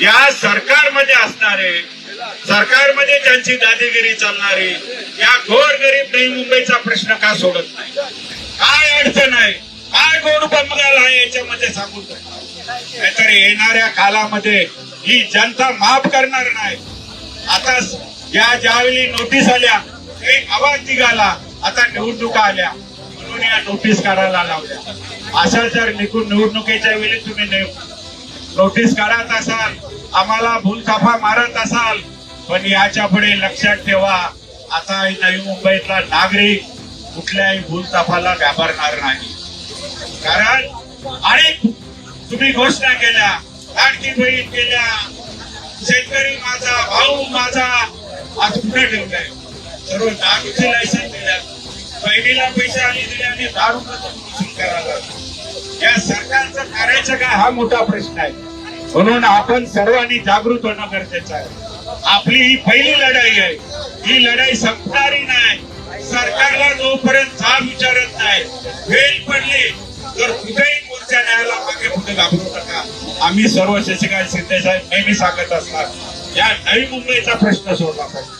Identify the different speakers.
Speaker 1: या सरकारमध्ये असणारे सरकारमध्ये त्यांची दादीगिरी चालणारी या घोर गरीब नाही मुंबईचा प्रश्न का सोडत नाही? काय अडचण आहे? काय गोड बंगाल आहे याच्यामध्ये सांगून नाहीतर येणाऱ्या कालामध्ये ही जनता माफ करणार नाही. आता या ज्यावेळी नोटीस आल्या काही आवाज निघाला आता निवडणुका आल्या. म्हणून या नोटीस काढायला लावल्या. अशा जर निघून निवडणुकीच्या वेळी तुम्ही नाही नोटीस काढत असाल आम्हाला भूलथापा मारत असाल पण याच्यापुढे लक्षात ठेवा आता नवी मुंबईतला नागरिक कुठल्याही भूलथापाला घाबरणार नाही. कारण अनेक तुम्ही घोषणा केल्या आणखी बहीण केल्या शेतकरी माझा भाऊ माझा आज कुठे ठेवलाय. सर्व दारूचे लायसन दिल्या बहिणीला पैसे आली दिले आणि दारू करायला या सरकारचं करायचं काय? हा मोठा प्रश्न आहे. म्हणून आपण सर्वांनी जागृत होणं गरजेचं आहे. आपली ही पहिली लढाई आहे. ही लढाई संपणारी नाही. सरकारला जोपर्यंत जाब विचारत नाही वेळ पडली तर कुठेही मोर्चा न्यायला मागे पुढे घाबरू नका. आम्ही सर्व शशिकांत शिंदे साहेब नेहमी सांगत असणार. या नवी मुंबईचा प्रश्न सोडला पाहिजे